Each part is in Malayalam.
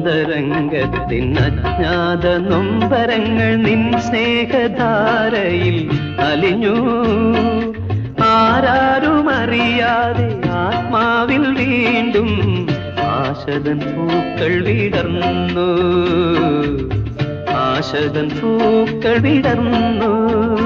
അന്തരംഗത്തിൻ അജ്ഞാത നൊമ്പരങ്ങൾ നിൻ സ്നേഹധാരയിൽ അലിഞ്ഞു. ആരാരും അറിയാതെ ആത്മാവിൽ വീണ്ടും ആശതൻ പൂക്കൾ വിടർന്നു. ആശതൻ പൂക്കൾ വിടർന്നു.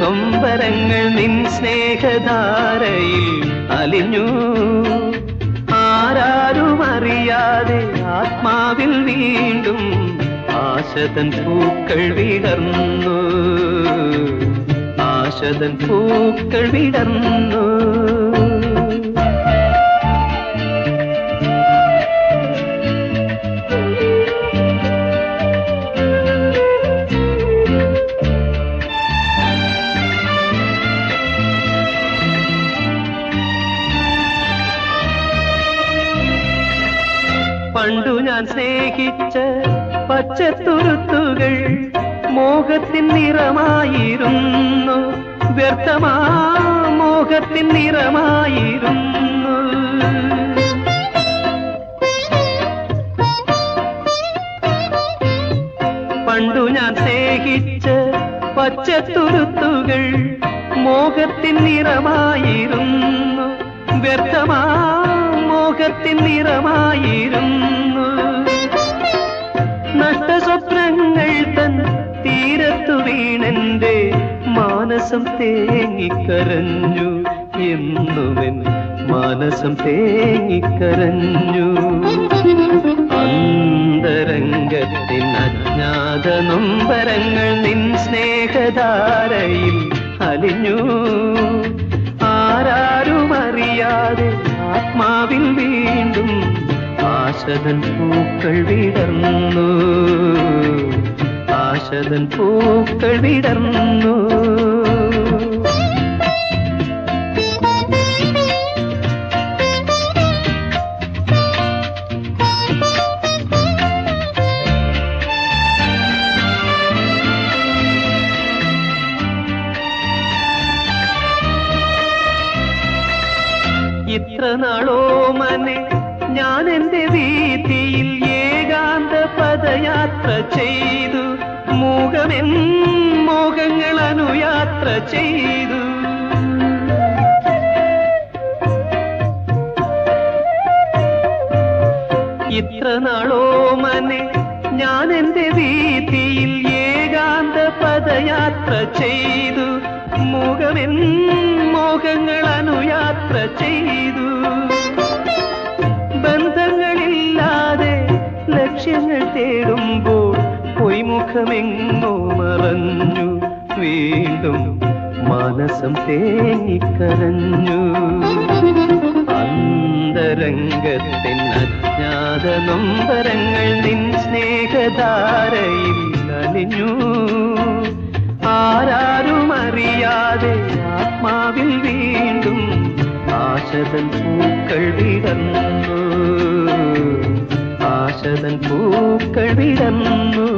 നൊമ്പരങ്ങൾ നിൻ സ്നേഹധാരയിൽ അലിഞ്ഞു. ആരാരും അറിയാതെ ആത്മാവിൽ വീണ്ടും ആശതൻ പൂക്കൾ വിടർന്നു. ആശതൻ പൂക്കൾ വിടർന്നു. സ്നേഹിച്ച പച്ചത്തുരുത്തുകൾ മോഹത്തിൻ നിറമായിരുന്നു. വ്യർത്ഥമാ മോഹത്തിൻ നിറമായിരുന്നു. പണ്ടു ഞാൻ സ്നേഹിച്ച പച്ചത്തുരുത്തുകൾ മോഹത്തിൻ നിറമായിരുന്നു. വ്യർത്ഥമാ മോഹത്തിൻ നിറമായിരുന്നു. നഷ്ടസ്വപ്നങ്ങൾ തൻ തീരത്തു വീണെന്റെ മാനസം തേങ്ങിക്കരഞ്ഞു. എന്നുവൻ മാനസം തേങ്ങിക്കരഞ്ഞു. അന്തരംഗത്തിൻ അജ്ഞാത നൊമ്പരങ്ങൾ നിൻ സ്നേഹധാരയിൽ അലിഞ്ഞു. ആരാരും അറിയാതെ ആത്മാവിൽ വീണ്ടും ആശതൻ പൂക്കൾ വിടർന്നു. ആശതൻ പൂക്കൾ വിടർന്നു. ഇത്ര നാളോ മനെ ഞാൻ എന്റെ വീതിയിൽ ഏകാന്ത പദയാത്ര ചെയ്തു. മൂകമെൻ മോഹങ്ങൾ അനുയാത്ര ചെയ്തു. ഇത്ര നാളോ മനെ ഞാൻ എന്റെ വീതിയിൽ ഏകാന്ത പദയാത്ര ചെയ്തു. മൂകമെൻ മോഹങ്ങൾ അനുയാത്ര ചെയ്തു. തേടുമ്പോൾ പൊയ്മുഖമെങ്ങോ മറഞ്ഞു. വീണ്ടും മനസ്സം തേങ്ങിക്കരഞ്ഞു. അന്തരംഗത്തിൻ അജ്ഞാത നൊമ്പരങ്ങൾ നിൻ സ്നേഹധാരയിൽ അലിഞ്ഞു ആരാരും അറിയാതെ ആത്മാവിൽ വീണ്ടും ആശതൻ പൂക്കൾ ആശതൻ പൂക്കൾ വിടർന്നു.